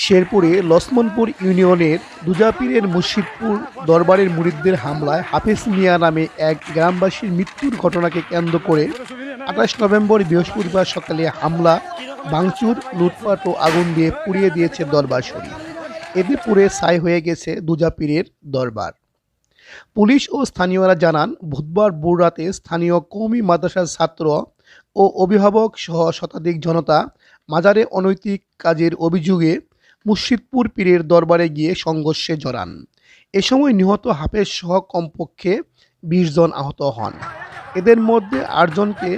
শেরপুরে লক্ষ্মণপুর ইউনিয়নের দুজাপীরের মুর্শিদপুর দরবারের মুরিদদের হামলায় হাফিজ মিয়া নামে এক গ্রামবাসীর মৃত্যুর ঘটনাকে কেন্দ্র করে আঠাশ নভেম্বর বৃহস্পতিবার সকালে হামলা, ভাঙচুর, লুটপাট ও আগুন দিয়ে পুড়িয়ে দিয়েছে দরবার শরীফ। এতে পুড়ে ছাই হয়ে গেছে দুজাপীরের দরবার। পুলিশ ও স্থানীয়রা জানান, বুধবার ভোর রাতে স্থানীয় কৌমি মাদ্রাসার ছাত্র ও অভিভাবক সহ শতাধিক জনতা মাজারে অনৈতিক কাজের অভিযোগে মুর্শিদপুর পীরের দরবারে গিয়ে সংঘর্ষে জড়ান। এ সময় নিহত হাফেজ সহ কমপক্ষে বিশ জন আহত হন। এদের মধ্যে আটজনকে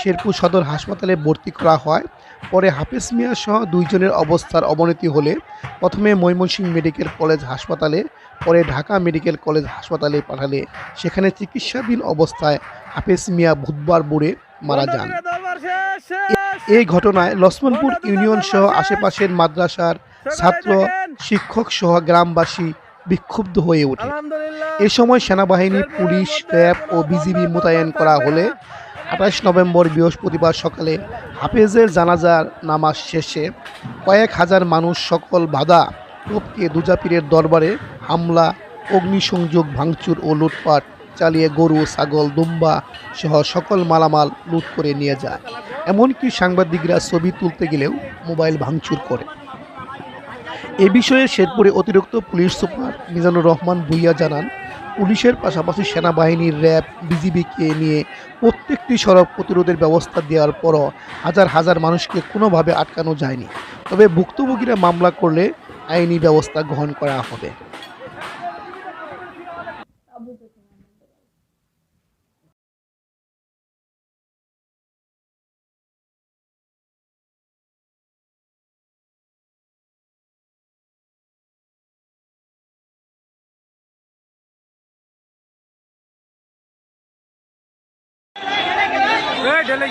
শেরপুর সদর হাসপাতালে ভর্তি করা হয়। পরে হাফেজ মিয়া সহ দুইজনের অবস্থার অবনতি হলে প্রথমে ময়মনসিংহ মেডিকেল কলেজ হাসপাতালে, পরে ঢাকা মেডিকেল কলেজ হাসপাতালে পাঠালে। সেখানে চিকিৎসাধীন অবস্থায় হাফেজ মিয়া বুধবার ভোরে মারা যান। এই ঘটনায় লক্ষ্মণপুর ইউনিয়ন সহ আশেপাশের মাদ্রাসার ছাত্র শিক্ষক সহ গ্রামবাসী বিক্ষুব্ধ হয়ে ওঠে। এ সময় সেনাবাহিনী পুলিশ র্যাব ও বিজিবি মোতায়েন করা হলে আঠাশ নভেম্বর বৃহস্পতিবার সকালে হাফেজের জানাজার নামাজ শেষে কয়েক হাজার মানুষ সকল বাধা টপকে দুজাপীরের দরবারে হামলা অগ্নিসংযোগ ভাঙচুর ও লুটপাট চালিয়ে গরু ছাগল দুম্বা সহ সকল মালামাল লুট করে নিয়ে যায়। এমনকি সাংবাদিকরা ছবি তুলতে গেলেও মোবাইল ভাঙচুর করে। এ বিষয়ে শেরপুরে অতিরিক্ত পুলিশ সুপার মিজানুর রহমান ভুইয়া জানান, পুলিশের পাশাপাশি সেনাবাহিনীর র্যাব, বিজিবিকে নিয়ে প্রত্যেকটি সড়ক প্রতিরোধের ব্যবস্থা দেওয়ার পরও হাজার হাজার মানুষকে কোনোভাবে আটকানো যায়নি। তবে ভুক্তভোগীরা মামলা করলে আইনি ব্যবস্থা গ্রহণ করা হবে। ঢেলেই